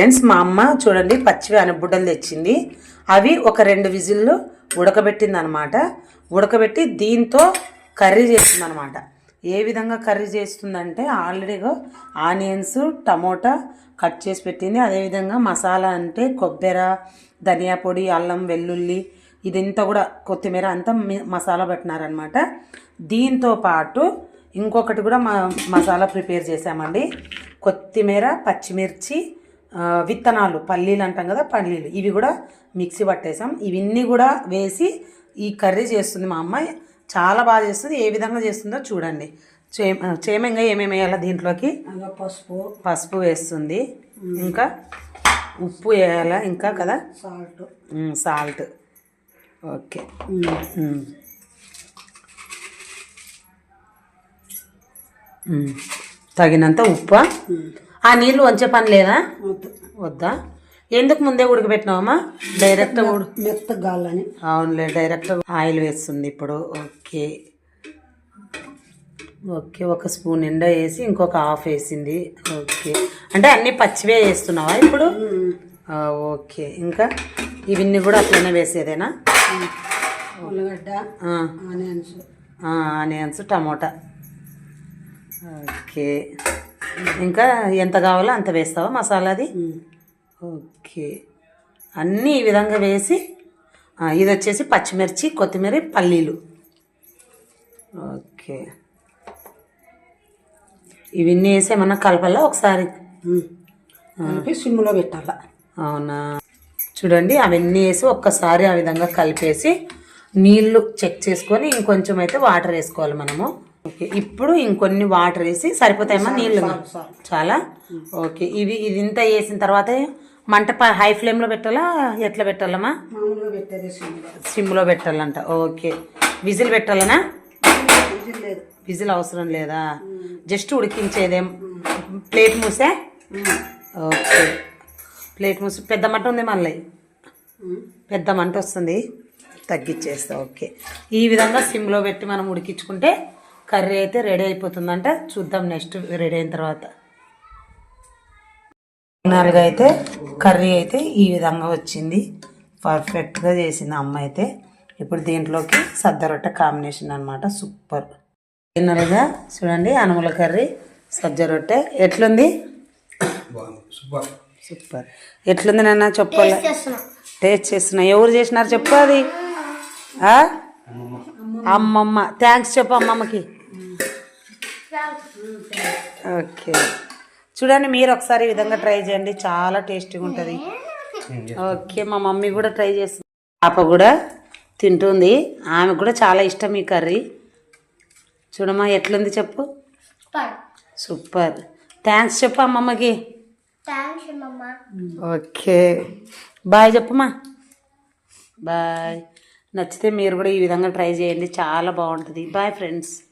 Friends మా అమ్మ చూడండి పచ్చివి అనబుడ్డలు తెచ్చింది. అవి ఒక రెండు విజిల్లు ఉడకబెట్టింది అనమాట ఉడకబెట్టి దీంతో కర్రీ చేస్తుంది అనమాట ఏ విధంగా కర్రీ చేస్తుందంటే ఆల్రెడీగా ఆనియన్స్ టమోటా కట్ చేసి పెట్టింది. అదేవిధంగా మసాలా అంటే కొబ్బరి ధనియా పొడి అల్లం వెల్లుల్లి ఇదంతా కూడా కొత్తిమీర అంతా మసాలా పెట్టినారనమాట. దీంతో పాటు ఇంకొకటి కూడా మా మసాలా ప్రిపేర్ చేసామండి. కొత్తిమీర పచ్చిమిర్చి విత్తనాలు పల్లీలు అంటాం కదా పల్లీలు. ఇవి కూడా మిక్సీ పట్టేసాం. ఇవన్నీ కూడా వేసి ఈ కర్రీ చేస్తుంది మా అమ్మాయి. చాలా బాగా చేస్తుంది. ఏ విధంగా చేస్తుందో చూడండి. చే చేమంగా ఏమేమి వేయాలి దీంట్లోకి? పసుపు. పసుపు వేస్తుంది. ఇంకా ఉప్పు వేయాలా ఇంకా కదా? సాల్ట్. సాల్ట్. ఓకే. తగినంత ఉప్పు? ఆ నీళ్ళు వంచే పని లేదా? వద్దు. ఎందుకు ముందే ఉడకబెట్టినావమ్మా? డైరెక్ట్ మెత్త గాలని అవునులే డైరెక్ట్ ఆయిల్ వేస్తుంది ఇప్పుడు. ఓకే. ఓకే ఒక స్పూన్ నిండా వేసి ఇంకొక హాఫ్ వేసింది. ఓకే. అంటే అన్నీ పచ్చివే వేస్తున్నావా ఇప్పుడు? ఓకే. ఇంకా ఇవన్నీ కూడా అట్లనే వేసేదేనా? ఉల్లగడ్డ ఆనియన్స్. Onions tomato. ఓకే. ఇంకా ఎంత కావాలో అంత వేస్తావా మసాలాది ఓకే. అన్నీ ఈ విధంగా వేసి ఇది వచ్చేసి పచ్చిమిర్చి కొత్తిమీర పల్లీలు. ఓకే. ఇవన్నీ వేసి ఏమన్నా కలపాలా ఒకసారి? కలిపి సిమ్లో పెట్టాల. అవునా? చూడండి అవన్నీ వేసి ఒక్కసారి ఆ విధంగా కలిపేసి నీళ్ళు చెక్ చేసుకొని ఇంకొంచెం అయితే వాటర్ వేసుకోవాలి మనము. ఓకే ఇప్పుడు ఇంకొన్ని వాటర్ వేసి సరిపోతాయమ్మా నీళ్ళు? చాలు. ఓకే ఇవి ఇది ఇంత వేసిన తర్వాత మంట హై ఫ్లేమ్లో పెట్టాలా? ఎట్లా పెట్టాలమ్మా? సిమ్లో పెట్టాలంట. ఓకే విజిల్ పెట్టాలనా? విజిల్ అవసరం లేదా? జస్ట్ ఉడికించేదేం. ప్లేట్ మూసే? ఓకే ప్లేట్ మూసి పెద్ద మంట ఉంది మళ్ళీ. పెద్ద మంట వస్తుంది. తగ్గించేస్తా ఓకే. ఈ విధంగా సిమ్లో పెట్టి మనం ఉడికించుకుంటే కర్రీ అయితే రెడీ అయిపోతుందంట. చూద్దాం నెక్స్ట్ రెడీ అయిన తర్వాత. ఫైనల్గా అయితే కర్రీ అయితే ఈ విధంగా వచ్చింది. పర్ఫెక్ట్గా చేసింది అమ్మ అయితే. ఇప్పుడు దీంట్లోకి సద్ద రొట్టె కాంబినేషన్ అనమాట సూపర్. ఫైనల్గా చూడండి అనుముల కర్రీ సజ్జ రొట్టె ఎట్లుంది సూపర్. ఎట్లుంది నాన్న చెప్పాలి? టేస్ట్ చేస్తున్నా. ఎవరు చేసినారు చెప్పు అది? ఆ? అమ్మమ్మ. థ్యాంక్స్ చెప్పు అమ్మమ్మకి. ఓకే. చూడండి మీరు ఒకసారి ఈ విధంగా ట్రై చేయండి. చాలా టేస్టీగా ఉంటుంది. ఓకే మా మమ్మీ కూడా ట్రై చేస్తుంది. పాప కూడా తింటుంది. ఆమె కూడా చాలా ఇష్టం ఈ కర్రీ. చూడమ్మా ఎట్లుంది చెప్పు? సూపర్. థ్యాంక్స్ చెప్పు అమ్మమ్మకి. ఓకే. బాయ్ చెప్పమ్మా. బాయ్. నచ్చితే మీరు కూడా ఈ విధంగా ట్రై చేయండి. చాలా బాగుంటుంది. Bye friends.